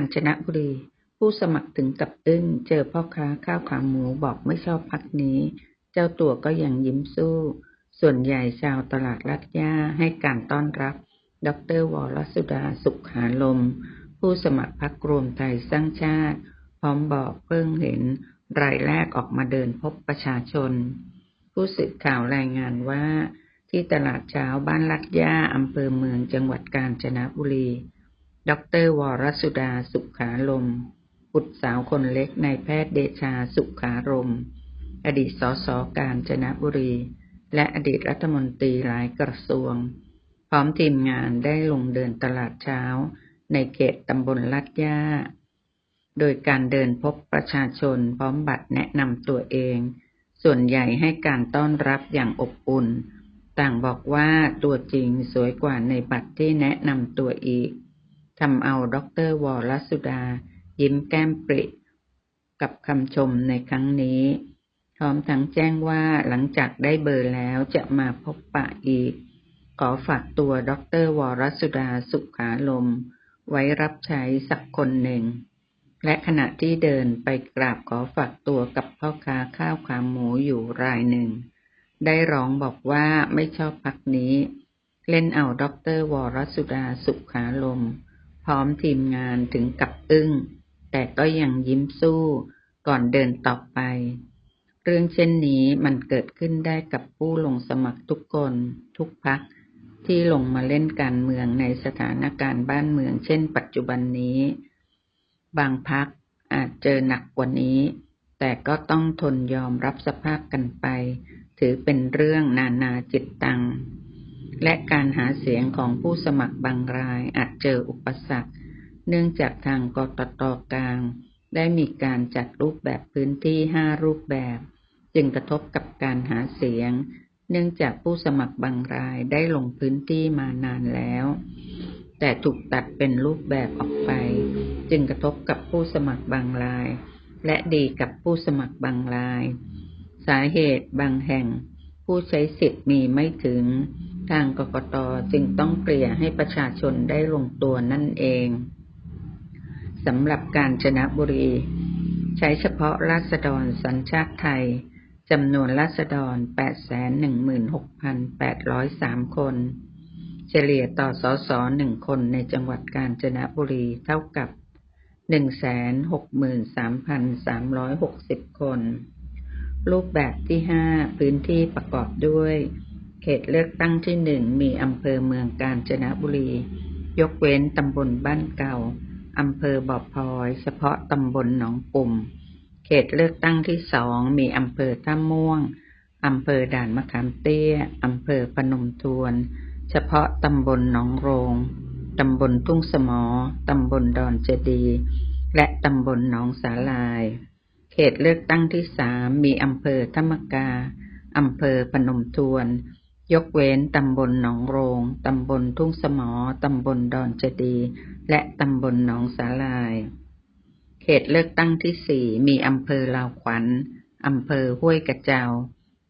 ญจนบุรี ผู้สมัครถึงกับอึ้งเจอพ่อค้าข้าวขาหมูบอกไม่ชอบพักนี้ เจ้าตัวก็ยังยิ้มสู้ ส่วนใหญ่ชาวตลาดลัดย่าให้การต้อนรับ ดรวรสุดาสุขหาลม ผู้สมัครพรรครวมไทยสร้างชาติ พร้อมบอกเพิ่งเห็น รายแรกออกมาเดินพบประชาชน ผู้สื่อข่าวรายงานว่า ที่ตลาดเช้าบ้านลัดย่าอำเภอเมืองจังหวัดกาญจนบุรี ดรวรสุดาสุขาลมบุตรสาวคนเล็กในายแพทย์เดชาสุขารม อดีตสสกาญจนบุรี และอดีตรัฐมนตรีหลายกระทรวง พร้อมทีมงานได้ลงเดินตลาดเช้า ในเขตตำบลลัดย่า โดยการเดินพบประชาชนพร้อมบัตรแนะนำตัวเอง ส่วนใหญ่ให้การต้อนรับอย่างอบอุ่น ต่างบอกว่าตัวจริงสวยกว่าในบัตรที่แนะนำตัวอีก ทำเอาด็อกเตอร์วรสุดา ยิ้มแก้มปริกับคำชมในครั้งนี้พร้อมทั้งแจ้งว่าหลังจากได้เบอร์แล้วจะมาพบปะอีก ขอฝากตัวด็อกเตอร์วรสุดาสุขาลม ไว้รับใช้สักคนหนึ่ง และขณะที่เดินไปกราบขอฝากตัวกับพ่อค้าข้าวขาหมูอยู่รายหนึ่ง ได้ร้องบอกว่าไม่ชอบพักนี้ เล่นเอาด็อกเตอร์วรสุดาสุขาลม พร้อมทีมงานถึงกับอึ้ง แต่ก็ยังยิ้มสู้ก่อนเดินต่อไป เรื่องเช่นนี้มันเกิดขึ้นได้กับผู้ลงสมัครทุกคนทุกพักที่ลงมาเล่นการเมืองในสถานการณ์บ้านเมืองเช่น ปัจจุบันนี้ บางพักอาจเจอหนักกว่านี้ แต่ก็ต้องทนยอมรับสภาพกันไป ถือเป็นเรื่องนานาจิตตัง และการหาเสียงของผู้สมัครบางรายอาจเจออุปสรรค เนื่องจากทางกตตกลาง ได้มีการจัดรูปแบบพื้นที่ห้ารูปแบบ จึงกระทบกับการหาเสียง เนื่องจากผู้สมัครบางรายได้ลงพื้นที่มานานแล้ว แต่ถูกตัดเป็นรูปแบบออกไป จึงกระทบกับผู้สมัครบางราย และดีกับผู้สมัครบางราย สาเหตุบางแห่ง ผู้ใช้สิทธิ์มีไม่ถึง ทางกกตจึงต้องเกลี่ยให้ประชาชนได้ลงตัวนั่นเองสำหรับการชนะบุรี ใช้เฉพาะราษฎรสัญชาติไทยจำนวนราษฎร 816,803 คน เฉลี่ยต่อสอสอหนึ่งคนในจังหวัดกาญจนบุรีเท่ากับ 163,360 คน รูปแบบที่ 5 พื้นที่ประกอบด้วย เขตเลือกตั้งที่1มีอำเภอเมืองกาญจนบุรี ยกเว้นตำบลบ้านเก่าอำเภอบ่อพลอย เฉพาะตำบลหนองปุ่ม เขตเลือกตั้งที่สองมีอำเภอท่าม่วงอำเภอด่านมะขามเตี้ยอำเภอพนมทวน เฉพาะตำบลหนองโรงตำบลทุ่งสมอตำบลดอนเจดี และตำบลหนองสาลาย เขตเลือกตั้งที่สามมีอำเภอธรรมกาอำเภอพนมทวน ยกเว้นตำบลหนองโรง ตำบลทุ่งสมอ ตำบลดอนเจดี และตำบลหนองสาลาย เขตเลือกตั้งที่สี่มีอำเภอลาวขวัญ อำเภอห้วยกระเจ้า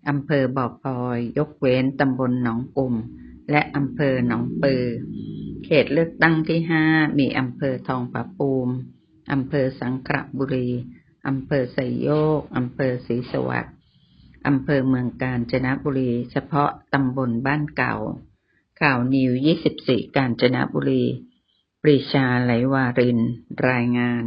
อำเภอบ่อพลอย ยกเว้นตำบลหนองปุ่ม และอำเภอหนองปือ เขตเลือกตั้งที่ห้ามีอำเภอทองผาภูม อำเภอสังขละบุรี อำเภอไซโยก อำเภอศรีสวัสดิ์ อำเภอเมืองกาญจนบุรี เฉพาะตำบลบ้านเก่า ข่าวนิว 24 กาญจนบุรี ปรีชาไหลวาริน รายงาน